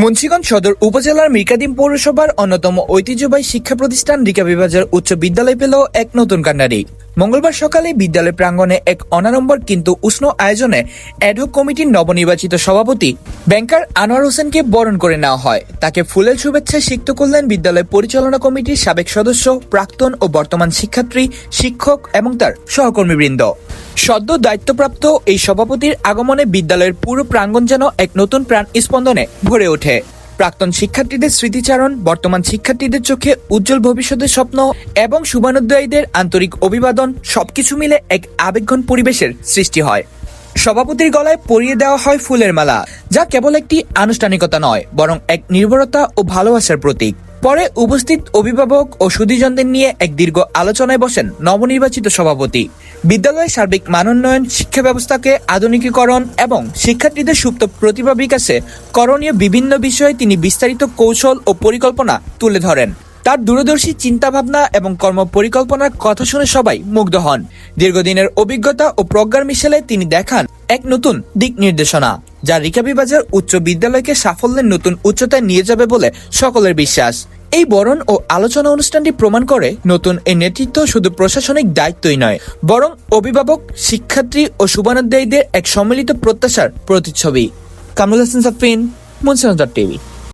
মুন্সিগঞ্জ সদর উপজেলার মির্কাদিম পৌরসভার অন্যতম ঐতিহ্যবাহী শিক্ষা প্রতিষ্ঠান রিকাবি বাজার উচ্চ বিদ্যালয় পেল এক নতুন কান্ডারি। মঙ্গলবার সকালে বিদ্যালয় প্রাঙ্গণে এক অনাড়ম্বর কিন্তু উষ্ণ আয়োজনে অ্যাডহক কমিটির নবনির্বাচিত সভাপতি ব্যাংকার আনোয়ার হোসেনকে বরণ করে নেওয়া হয়। তাকে ফুলের শুভেচ্ছায় সিক্ত করলেন বিদ্যালয় পরিচালনা কমিটির সাবেক সদস্য, প্রাক্তন ও বর্তমান শিক্ষার্থী, শিক্ষক এবং তার সহকর্মীবৃন্দ। সদ্য দায়িত্বপ্রাপ্ত এই সভাপতির আগমনে বিদ্যালয়ের পুরো প্রাঙ্গণ যেন এক নতুন প্রাণ স্পন্দনে ভরে ওঠে। প্রাক্তন শিক্ষার্থীদের স্মৃতিচারণ, বর্তমান শিক্ষার্থীদের চোখে উজ্জ্বল ভবিষ্যতের স্বপ্ন এবং শুভানুদ্দয়ীদের আন্তরিক অভিবাদন, সবকিছু মিলে এক আবেগঘন পরিবেশের সৃষ্টি হয়। সভাপতির গলায় পরিয়ে দেওয়া হয় ফুলের মালা, যা কেবল একটি আনুষ্ঠানিকতা নয়, বরং এক নির্ভরতা ও ভালোবাসার প্রতীক। পরে উপস্থিত অভিভাবক ও সুধীজনদের নিয়ে এক দীর্ঘ আলোচনায় বসেন নবনির্বাচিত সভাপতি। বিদ্যালয়ের সার্বিক মানোন্নয়ন, শিক্ষা ব্যবস্থাকে আধুনিকীকরণ এবং শিক্ষার্থীদের সুপ্ত প্রতিভা বিকাশে করণীয় বিভিন্ন বিষয়ে তিনি বিস্তারিত কৌশল ও পরিকল্পনা তুলে ধরেন। তার দূরদর্শী চিন্তাভাবনা এবং কর্ম পরিকল্পনার কথা শুনে সবাই মুগ্ধ হন। দীর্ঘদিনের অভিজ্ঞতা ও প্রজ্ঞার মিশেলে তিনি দেখান এক নতুন দিক নির্দেশনা। যা রিকাবি বাজার উচ্চ বিদ্যালয়কে সাফল্যের নতুন উচ্চতায় নিয়ে যাবে বলে সকলের বিশ্বাস। এই বরণ ও আলোচনা অনুষ্ঠানটি প্রমাণ করে নতুন এই নেতৃত্ব শুধু প্রশাসনিক দায়িত্বই নয়, বরং অভিভাবক, শিক্ষার্থী ও শুভানুদ্দায়ীদের এক সম্মিলিত প্রত্যাশার প্রতিচ্ছবি। কামরুল হাসান সাফিন মুন্সিগঞ্জ টিভি।